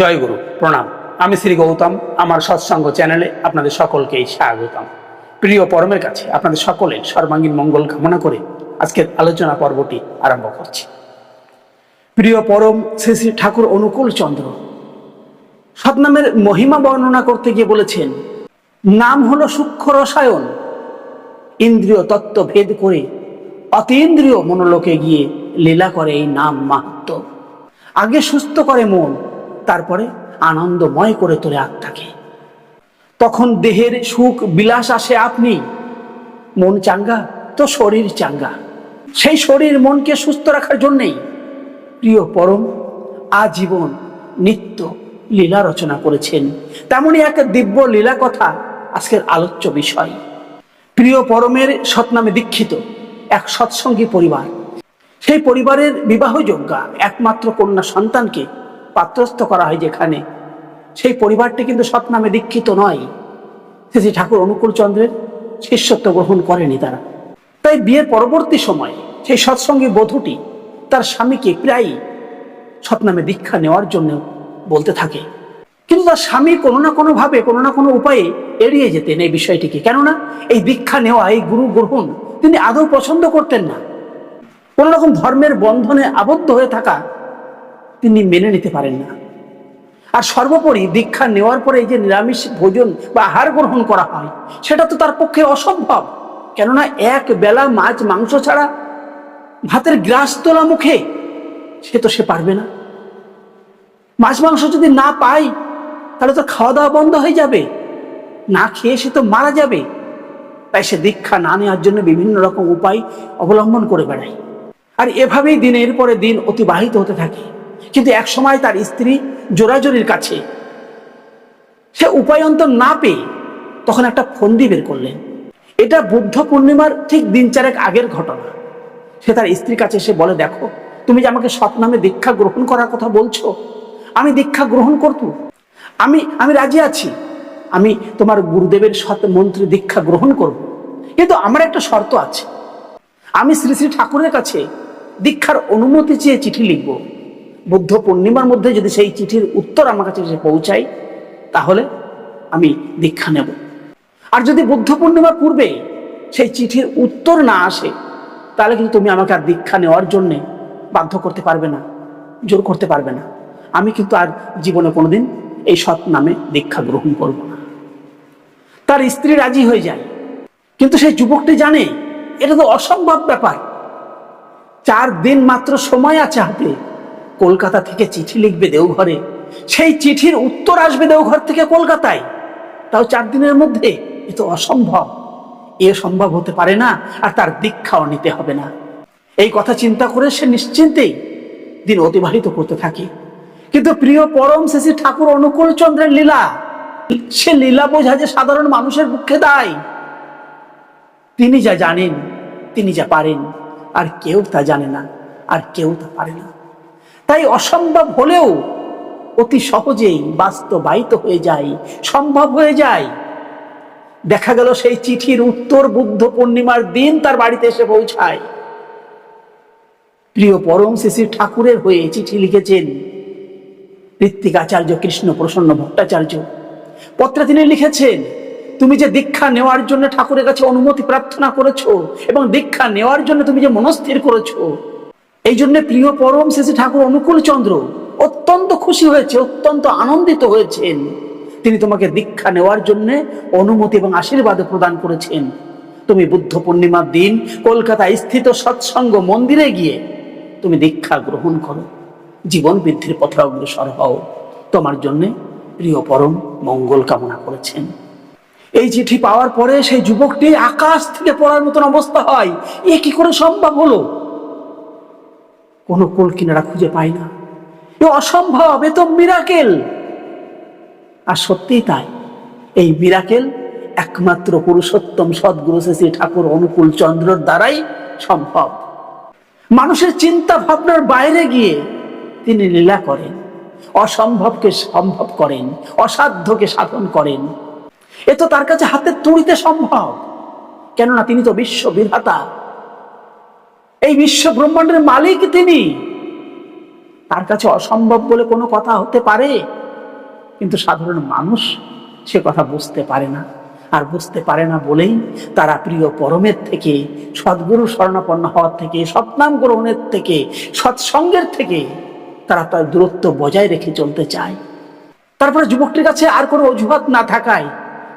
জয় গুরু, প্রণাম। আমি শ্রী গৌতম, আমার সৎসঙ্গ চ্যানেলে আপনাদের সকলকেই স্বাগতম। প্রিয় পরমের কাছে আপনাদের সকলের সর্বাঙ্গীন মঙ্গল কামনা করে আজকের আলোচনা পর্বটি আরম্ভ করছি। প্রিয় পরম শ্রী শ্রী ঠাকুর অনুকূল চন্দ্র, সৎনামের মহিমা বর্ণনা করতে গিয়ে বলেছেন, নাম হলো সূক্ষ্ম রসায়ন, ইন্দ্রিয় তত্ত্ব ভেদ করে অতীন্দ্রিয় মনোলোকে গিয়ে লীলা করে এই নাম মাহাত্ম। আগে সুস্থ করে মন তারপরে আনন্দময় করে তোলে আত্মাকে। তখন দেহের সুখ বিলাস আসে আপনি। মন চাঙ্গা, তো শরীর চাঙ্গা। সেই শরীর মনকে সুস্থ রাখার জন্যেই প্রিয় পরম আজীবন নিত্য লীলা রচনা করেছেন। তেমনই এক দিব্য লীলা কথা আজকের আলোচ্য বিষয়। প্রিয় পরমের সৎনামে দীক্ষিত এক সৎসঙ্গী পরিবার। সেই পরিবারের বিবাহযোগ্যা একমাত্র কন্যা সন্তানকে পাত্রস্থ করা হয় যেখানে। সেই পরিবারটি কিন্তু সৎনামে দীক্ষিত নয়। শ্রী ঠাকুর অনুকূল চন্দ্রের শিষ্যত্ব গ্রহণ করেনি তারা। তাই বিয়ের পরবর্তী সময়ে সেই সৎসঙ্গী বধূটি তার স্বামীকে প্রায়ই সৎনামে দীক্ষা নেওয়ার জন্য বলতে থাকে। কিন্তু তার স্বামী কোনো না কোনো ভাবে কোনো না কোনো উপায়ে এড়িয়ে যেতেন এই বিষয়টিকে। কেননা এই দীক্ষা নেওয়া, এই গুরু গ্রহণ তিনি আদৌ পছন্দ করতেন না। কোন রকম ধর্মের বন্ধনে আবদ্ধ হয়ে থাকা তিনি মেনে নিতে পারেন না। আর সর্বোপরি দীক্ষা নেওয়ার পরে এই যে নিরামিষ ভোজন বা আহার গ্রহণ করা হয়, সেটা তো তার পক্ষে অসম্ভব। কেননা এক বেলা মাছ, মাংস ছাড়া ভাতের গ্রাস তোলা মুখে সে তো সে পারবে না। মাছ, মাংস যদি না পাই তাহলে তো খাওয়া দাওয়া বন্ধ হয়ে যাবে। না খেয়ে সে তো মারা যাবে। তাই সে দীক্ষা না নেওয়ার জন্য বিভিন্ন রকম উপায় অবলম্বন করে বেড়ায়। আর এভাবেই দিনের পরে দিন অতিবাহিত হতে থাকে। কিন্তু এক সময় তার স্ত্রী জোরাজোরির কাছে সে উপায়ন্তর না পেয়ে তখন একটা ফন্দি বের করলেন। এটা বুদ্ধ পূর্ণিমার ঠিক দিন চারেক আগের ঘটনা। সে তার স্ত্রীর কাছে এসে বলে, দেখো, তুমি যে আমাকে সৎ দীক্ষা গ্রহণ করার কথা বলছো, আমি দীক্ষা গ্রহণ করব আমি আমি রাজি আছি। আমি তোমার গুরুদেবের সৎ মন্ত্রী দীক্ষা গ্রহণ করব। কিন্তু আমার একটা শর্ত আছে। আমি শ্রী শ্রী ঠাকুরের কাছে দীক্ষার অনুমতি চেয়ে চিঠি লিখব। বুদ্ধ পূর্ণিমার মধ্যে যদি সেই চিঠির উত্তর আমার কাছে এসে পৌঁছায়, তাহলে আমি দীক্ষা নেব। আর যদি বুদ্ধ পূর্ণিমার পূর্বে সেই চিঠির উত্তর না আসে, তাহলে কিন্তু তুমি আমাকে আর দীক্ষা নেওয়ার জন্যে বাধ্য করতে পারবে না, জোর করতে পারবে না। আমি কিন্তু আর জীবনে কোনোদিন এই সৎ নামে দীক্ষা গ্রহণ করব না। তার স্ত্রী রাজি হয়ে যায়। কিন্তু সেই যুবকটি জানে, এটা তো অসম্ভব ব্যাপার। চার দিন মাত্র সময় আছে হাতে কলকাতা থেকে চিঠি লিখবে দেওঘরে? সেই চিঠির উত্তর আসবে দেওঘর থেকে কলকাতায়। তাও চার দিনের মধ্যে? এ তো অসম্ভব। এ সম্ভব হতে পারে না, আর তার দীক্ষাও নিতে হবে না। এই কথা চিন্তা করে সে নিশ্চিন্তেই দিন অতিবাহিত করতে থাকে। কিন্তু প্রিয় পরম শেষী ঠাকুর অনুকূল চন্দ্রের লীলা, সে লীলা বোঝা যে সাধারণ মানুষের পক্ষে দায়। তিনি যা জানেন, তিনি যা পারেন, আর কেউ তা জানে না, আর কেউ তা পারে না। তাই অসম্ভব হলেও অতি সহজেই বাস্তবায়িত হয়ে যায়, সম্ভব হয়ে যায়। দেখা গেল সেই চিঠির উত্তর বুদ্ধ পূর্ণিমার দিন তার বাড়িতে এসে পৌঁছায়। প্রিয় পরম শিশির ঠাকুরের হয়ে চিঠি লিখেছেন ঋত্বিকাচার্য কৃষ্ণ প্রসন্ন ভট্টাচার্য। পত্রে তিনি লিখেছেন, তুমি যে দীক্ষা নেওয়ার জন্য ঠাকুরের কাছে অনুমতি প্রার্থনা করেছ এবং দীক্ষা নেওয়ার জন্য তুমি যে মনস্থির করেছ এই জন্য প্রিয় পরম শেষে ঠাকুর অনুকূল চন্দ্র অত্যন্ত খুশি হয়েছে, অত্যন্ত আনন্দিত হয়েছেন। তিনি তোমাকে দীক্ষা নেওয়ার জন্য অনুমতি এবং আশীর্বাদ প্রদান করেছেন। তুমি বুদ্ধ পূর্ণিমার দিন কলকাতায় স্থিত সৎসঙ্গ মন্দিরে গিয়ে তুমি দীক্ষা গ্রহণ করো। জীবন বৃদ্ধির পথে অগ্রসর হও। তোমার জন্য প্রিয় পরম মঙ্গল কামনা করেছেন। এই চিঠি পাওয়ার পরে সেই যুবকটি আকাশ থেকে পড়ার মতন অবস্থা হয়। এ কি করে সম্ভব হলো? কোনো কোল কিনারা খুঁজে পায় না। এ অসম্ভব, এ তো মিরাকেল আর সত্যিই তাই। এই মিরাকেল একমাত্র পুরুষোত্তম সদ্গুরু শ্রী ঠাকুর অনুকূল চন্দ্রর দ্বারাই সম্ভব। মানুষের চিন্তা ভাবনার বাইরে গিয়ে তিনি লীলা করেন, অসম্ভবকে সম্ভব করেন, অসাধ্যকে সাধন করেন। এ তো তার কাছে হাতের তুড়িতে সম্ভব। কেননা তিনি তো বিশ্ব বিধাতা। এই বিশ্ব ব্রহ্মাণ্ডের মালিক তিনি। তার কাছে অসম্ভব বলে কোনো কথা হতে পারে, কিন্তু সাধারণ মানুষ সে কথা বুঝতে পারে না। আর বুঝতে পারে না বলেই তারা প্রিয় পরমের থেকে, সদ্গুরু স্বর্ণাপন্ন হওয়ার থেকে, সৎনাম গ্রহণের থেকে, সৎসঙ্গের থেকে তারা তার দূরত্ব বজায় রেখে চলতে চায়। তারপরে যুবকটির কাছে আর কোনো অজুহাত না থাকায়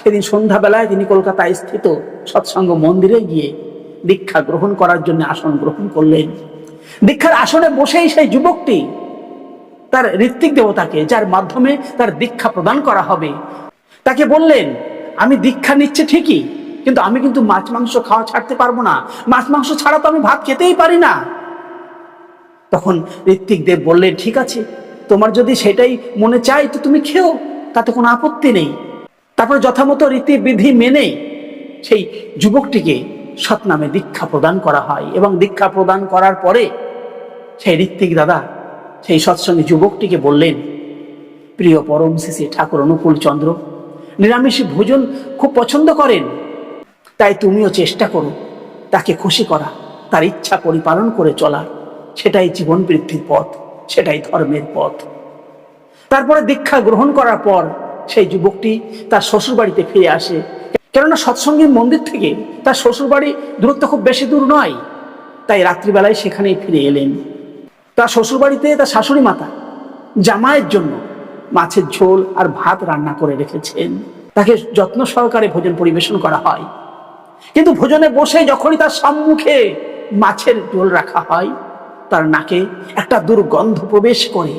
সেদিন সন্ধ্যাবেলায় তিনি কলকাতায় স্থিত সৎসঙ্গ মন্দিরে গিয়ে দীক্ষা গ্রহণ করার জন্য আসন গ্রহণ করলেন। দীক্ষার আসনে বসেই সেই যুবকটি তার ঋত্বিক দেবতাকে, যার মাধ্যমে তার দীক্ষা প্রদান করা হবে, তাকে বললেন, আমি দীক্ষা নিচ্ছে ঠিকই, কিন্তু আমি কিন্তু মাছ, মাংস খাওয়া ছাড়তে পারব না। মাছ, মাংস ছাড়া তো আমি ভাত খেতেই পারি না। তখন ঋত্বিক দেব বললেন, ঠিক আছে, তোমার যদি সেটাই মনে চাই তো তুমি খেও, তাতে কোনো আপত্তি নেই। তারপর যথামতো রীতি বিধি মেনে সেই যুবকটিকে সৎনামে দীক্ষা প্রদান করা হয় এবং দীক্ষা প্রদান করার পরে সেই ঋত্বিক দাদা, সেই সৎসঙ্গে যুবকটিকে বললেন, প্রিয় পরম শিশি ঠাকুর অনুকূল চন্দ্র, নিরামিষ ভোজন খুব পছন্দ করেন, তাই তুমিও চেষ্টা করো, তাকে খুশি করা, তার ইচ্ছা পরিপালন করে চলা। সেটাই জীবন বৃদ্ধির পথ, সেটাই ধর্মের পথ। তারপরে দীক্ষা গ্রহণ করার পর সেই যুবকটি তার শ্বশুর বাড়িতে ফিরে আসে। কেননা সৎসঙ্গের মন্দির থেকে তার শ্বশুর বাড়ি দূরত্ব খুব বেশি দূর নয়। তাই রাত্রিবেলায় সেখানেই ফিরে এলেন। তার শ্বশুর বাড়িতে তার শাশুড়ি মাতা জামাইয়ের জন্য মাছের ঝোল আর ভাত রান্না করে রেখেছেন। তাকে যত্ন সহকারে ভোজন পরিবেশন করা হয়। কিন্তু ভোজনে বসে যখনই তার সম্মুখে মাছের ঝোল রাখা হয়, তার নাকে একটা দুর্গন্ধ প্রবেশ করে।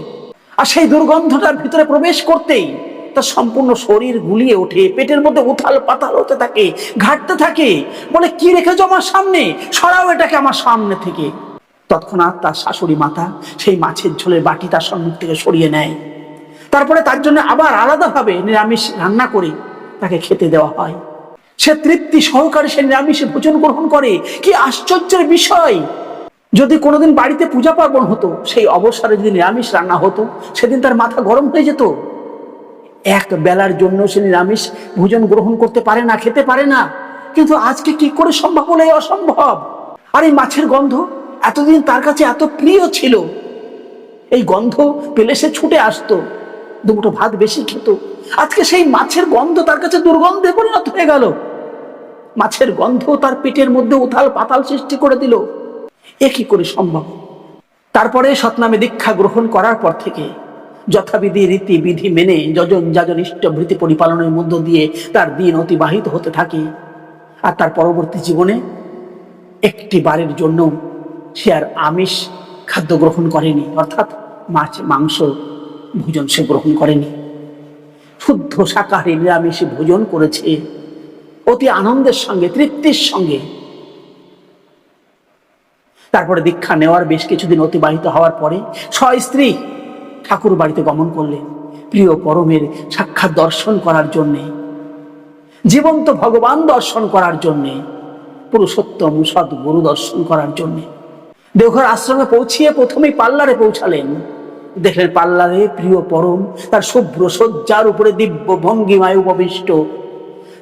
আর সেই দুর্গন্ধটার ভিতরে প্রবেশ করতেই তার সম্পূর্ণ শরীর গুলিয়ে ওঠে, পেটের মধ্যে উথাল পাতাল হতে থাকে, ঘাটতে থাকে। বলে, কি রেখেছো আমার সামনে? সরাও এটাকে আমার সামনে থেকে। তৎক্ষণাৎ তার শাশুড়ি মাতা সেই মাছের ঝোলের বাটি তার সম্মুখ থেকে সরিয়ে নেয়। তারপরে তার জন্য আবার আলাদাভাবে নিরামিষ রান্না করে তাকে খেতে দেওয়া হয়। সে তৃপ্তি সহকারে সে নিরামিষে ভোজন গ্রহণ করে। কি আশ্চর্যের বিষয়! যদি কোনোদিন বাড়িতে পূজা পার্বণ হতো, সেই অবসরে যদি নিরামিষ রান্না হতো, সেদিন তার মাথা গরম হয়ে যেত। এক বেলার জন্য সে নিরামিষ ভোজন গ্রহণ করতে পারে না, খেতে পারে না। কিন্তু আজকে কি করে সম্ভব হলে অসম্ভব? আর এই মাছের গন্ধ? এতদিন তার কাছে এত প্রিয় ছিল। এই গন্ধ পেলে সে ছুটে আসতো দুটো ভাত বেশি খেত। আজকে সেই মাছের গন্ধ তার কাছে দুর্গন্ধে পরিণত হয়ে গেল। মাছের গন্ধ তার পেটের মধ্যে উথাল পাতাল সৃষ্টি করে দিল। এ কি করে সম্ভব? তারপরে সৎনামে দীক্ষা গ্রহণ করার পর থেকে যথাবিধি রীতি বিধি মেনে যজন যাজন ইষ্টভৃতি পরিপালনের মধ্য দিয়ে তার দিন অতিবাহিত হতে থাকে। আর তার পরবর্তী জীবনে একটি বারের জন্য সে আর আমিষ খাদ্য গ্রহণ করেনি, অর্থাৎ মাছ, মাংস ভোজন সে গ্রহণ করেনি। শুদ্ধ শাকাহারী নিরামিষে ভোজন করেছে। অতি আনন্দের সঙ্গে, তৃপ্তির সঙ্গে। তারপরে দীক্ষা নেওয়ার বেশ কিছুদিন অতিবাহিত হওয়ার পরে স্ত্রী ঠাকুর বাড়িতে গমন করলেন প্রিয় পরমের সাক্ষাৎ দর্শন করার জন্যে, জীবন্ত ভগবান দর্শন করার জন্যে, পুরুষোত্তম সৎ গুরু দর্শন করার জন্যে। দেওঘর আশ্রমে পৌঁছিয়ে প্রথমেই পাল্লারে পৌঁছালেন। দেখলেন পাল্লারে প্রিয় পরম তার শুভ্র সজ্জার উপরে দিব্য ভঙ্গিমায় উপবিষ্ট।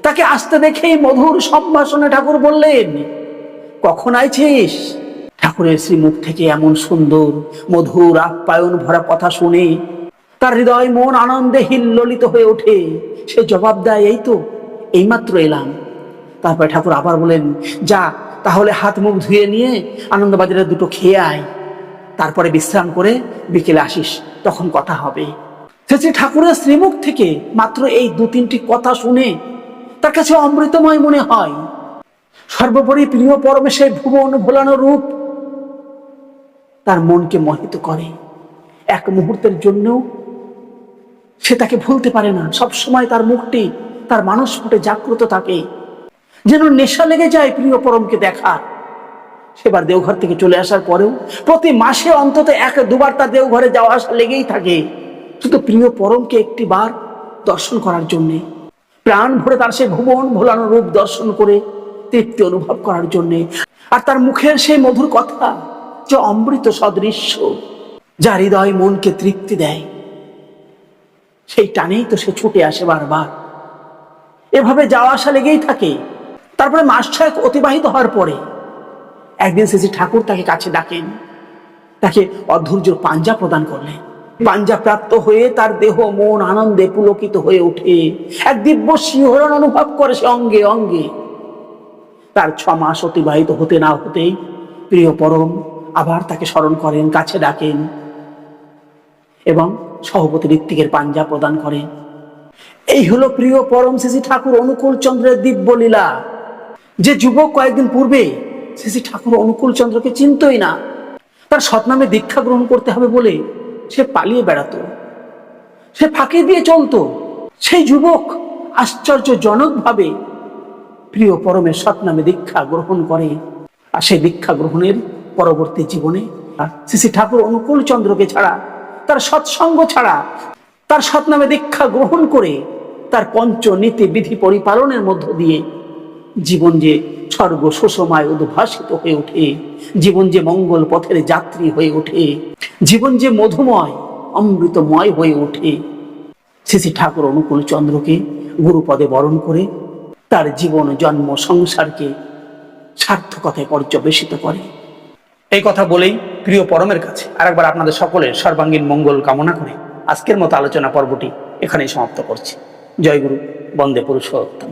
তাকে আসতে দেখেই মধুর সম্ভাষণে ঠাকুর বললেন, কখন আইছিস? ঠাকুরের শ্রীমুখ থেকে এমন সুন্দর, মধুর আপ্যায়ন ভরা কথা শুনে তার হৃদয় মন আনন্দে হিল্লিত হয়ে ওঠে। সে জবাব দেয়, এই তো, এইমাত্র এলাম। তারপরে ঠাকুর আবার বলেন, যা, তাহলে হাত মুখ ধুয়ে নিয়ে আনন্দবাজারে দুটো খেয়ে আয়। তারপরে বিশ্রাম করে বিকেলে আসিস, তখন কথা হবে। শেষে ঠাকুরের শ্রীমুখ থেকে মাত্র এই দু তিনটি কথা শুনে তার কাছে অমৃতময় মনে হয়। সর্বোপরি প্রিয় পরমেশের ভুবন ভোলানো রূপ তার মনকে মোহিত করে। এক মুহূর্তের জন্যও সে তাকে ভুলতে পারে না। সব সময় তার মুখটি, তার মানস ফুটে জাগ্রত থাকে। যেন নেশা লেগে যায় প্রিয় পরমকে দেখা সেবার দেওঘর থেকে চলে আসার পরেও প্রতি মাসে অন্তত এক দুবার তার দেওঘরে যাওয়া আসা লেগেই থাকে। শুধু প্রিয় পরমকে একটি বার দর্শন করার জন্যে। প্রাণ ভরে তার সে ভুবন ভোলানো রূপ দর্শন করে তৃপ্তি অনুভব করার জন্যে। আর তার মুখের সেই মধুর কথা যে অমৃত সদৃশ্য যা হৃদয় মনকে তৃপ্তি দেয়। সেই টানেই তো সে ছুটে আসে বারবার। এভাবে যাওয়া আসা লেগেই থাকে। তারপরে মাস ছয়েক অতিবাহিত হওয়ার পরে একদিন শ্রী ঠাকুর তাকে কাছে ডাকেন। তাকে অধৈর্য পাঞ্জা প্রদান করলেন। পাঞ্জা প্রাপ্ত হয়ে তার দেহ, মন, আনন্দে পুলকিত হয়ে ওঠে। এক দিব্য শিহরণ অনুভব করে সে অঙ্গে অঙ্গে। তার ছ মাস অতিবাহিত হতে না হতেই প্রিয় পরম আবার তাকে স্মরণ করেন, কাছে ডাকেন এবং সহপতি ঋত্বিকের পাঞ্জা প্রদান করেন। এই হলো প্রিয় পরম শ্রী ঠাকুর অনুকূল চন্দ্রের দিব্য লীলা। যে যুবক কয়েকদিন পূর্বে শ্রী ঠাকুর অনুকূল চন্দ্রকে চিনতই না, তার সৎনামে দীক্ষা গ্রহণ করতে হবে বলে সে পালিয়ে বেড়াতো। সে ফাঁকি দিয়ে চলতো। সেই যুবক আশ্চর্যজনকভাবে প্রিয় পরমের সৎনামে দীক্ষা গ্রহণ করে আর সেই দীক্ষা গ্রহণের পরবর্তী জীবনে শ্রী ঠাকুর অনুকূল চন্দ্রকে ছাড়া, তার সৎসঙ্গ ছাড়া, তার সৎনামে দীক্ষা গ্রহণ করে, তার পঞ্চ নীতি বিধি পরিপালনের মধ্য দিয়ে জীবন যে স্বর্গ সুষমায় উদ্ভাসিত হয়ে ওঠে, জীবন যে মঙ্গল পথের যাত্রী হয়ে ওঠে, জীবন যে মধুময়, অমৃতময় হয়ে ওঠে। শ্রী ঠাকুর অনুকূল চন্দ্রকে গুরুপদে বরণ করে, তার জীবন জন্ম সংসারকে সার্থকতায় পর্যবেসিত করে। এই কথা বলেই প্রিয় পরমের কাছে আরেকবার আপনাদের সকলের সর্বাঙ্গীন মঙ্গল কামনা করে আজকের মতো আলোচনা পর্বটি এখানেই সমাপ্ত করছি। জয়গুরু বন্দে পুরুষোত্তম।